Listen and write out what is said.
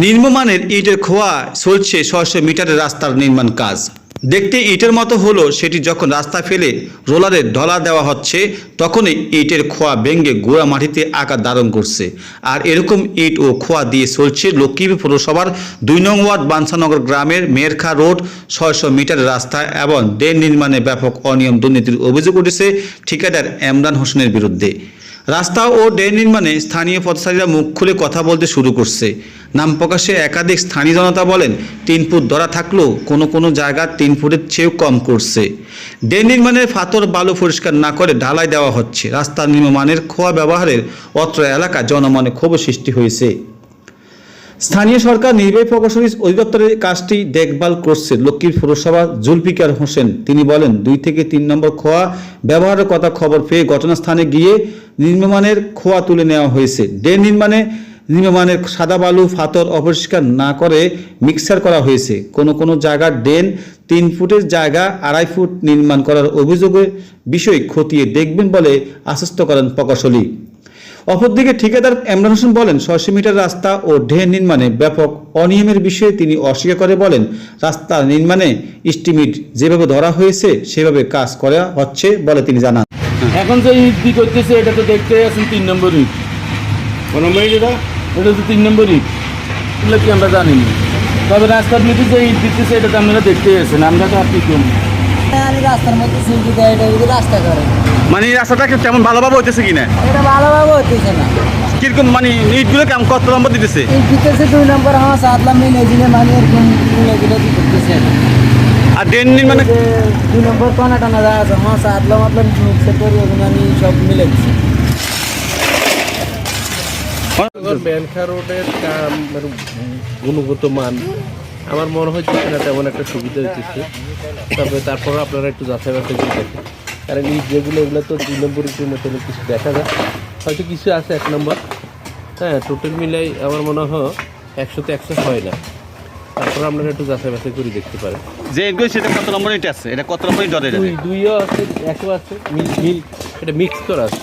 নিম্নমানের ইটের খোয়া চলছে ছয়শো মিটারের রাস্তার নির্মাণ কাজ। দেখতে ইটের মতো হলো সেটি যখন রাস্তা ফেলে রোলারে ঢলা দেওয়া হচ্ছে, তখনই ইটের খোয়া ভেঙে গোড়া মাটিতে আকার ধারণ করছে। আর এরকম ইট ও খোয়া দিয়ে চলছে লক্ষ্মীপুর পৌরসভার দুই নং ওয়ার্ড বাঞ্ছানগর গ্রামের মেরখা রোড, ছয়শো মিটারের রাস্তা এবং ড্রেন নির্মাণে ব্যাপক অনিয়ম দুর্নীতির অভিযোগ উঠেছে ঠিকাদার এমরান হোসেনের বিরুদ্ধে। রাস্তা ও ড্রেন নির্মাণে স্থানীয় পথচারীরা মুখ খুলে কথা বলতে শুরু করছে। নাম প্রকাশে একাধিক স্থানীয় জনতা বলেন, তিন ফুট ধরা থাকলেও কোনো কোনো জায়গা তিন ফুটের চেয়েও কম করছে। ড্রেন নির্মাণের ফাতর বালু পরিষ্কার না করে ঢালাই দেওয়া হচ্ছে। রাস্তা নির্মাণের খোয়া ব্যবহারের অত্র এলাকা জনমনে ক্ষোভ সৃষ্টি হয়েছে। স্থানীয় সরকার নির্বাহী প্রকৌশলী অধিদপ্তরের কাজটি দেখভাল করছে। লক্ষ্মীর পৌরসভা জুলফিকার হোসেন। তিনি বলেন, দুই থেকে তিন নম্বর খোয়া ব্যবহারের কথা খবর পেয়ে ঘটনাস্থানে গিয়ে নির্মাণের খোয়া তুলে নেওয়া হয়েছে। ড্রেন নির্মাণে নির্মাণের সাদা বালু ফাতর অপরিষ্কার না করে মিক্সার করা হয়েছে। কোনো কোনো জায়গার ড্রেন তিন ফুটের জায়গা, আড়াই ফুট নির্মাণ করার অভিযোগের বিষয় খতিয়ে দেখবেন বলে আশ্বস্ত করেন প্রকৌশলী। অপরদিকে ঠিকাদার এমরান হোসেন বলেন ছয়শো মিটার রাস্তা ও ড্রেন নির্মাণে ব্যাপক অনিয়মের বিষয়ে তিনি অস্বীকার করে বলেন রাস্তা নির্মাণে ইস্টিমিট যেভাবে ধরা হয়েছে সেভাবে কাজ করা হচ্ছে বলে তিনি জানান। এখন যে ইট দি করতেছে এটা তো দেখতে আছেন তিন নম্বর ইট। কোন নম্বর এটা? এটা তো তিন নম্বর ইট। এগুলো কি আমরা জানি না তবে রাস্তার মধ্যে যে ইট দিতেছে এটা তো আপনারা দেখতে আছেন। আমরা তো আপনি কম আমি রাস্তার মধ্যে সিলকি দেয় এটা যদি রাস্তা করে মানে এই রাস্তাটা তেমন ভালোভাবে হইতেছে কিনা এটা ভালোভাবে হতেছে না। কীরকম মানে ইটগুলো কেমন কত নম্বর দিতেছে? এই দিতেছে দুই নম্বর সাতলাম মিলে দিলে মানে এরকম মিলে দিলে কি আর ড্রেন নির্মাণে যে দুই নম্বর টানা টানা যা আছে আমার সাতলাম আপনার মিক্সার করে ওখানে আমি সব মিলে দিচ্ছি ব্যানখা রোডের কাম মানে গুণগত মান আমার মনে হচ্ছে না তেমন একটা সুবিধা হচ্ছে তবে তারপর আপনারা একটু যাচাই বাছাই করে দেখেন। কারণ এই যেগুলো এগুলো তো দুই নম্বর ইটের মতো কিছু দেখা যায়। হয়তো কিছু আছে এক নম্বর। হ্যাঁ টোটাল মিলাই আমার মনে হয় একশোতে একশো হয় না। তারপর আপনারা একটু যাচাই বাছাই করে দেখতে পারেন। যে ইটগুলো সেটা কত নম্বর ইট আছে? এটা কত নম্বর দুই দুইও আছে একও আছে মিল মিল এটা মিক্স করা আছে।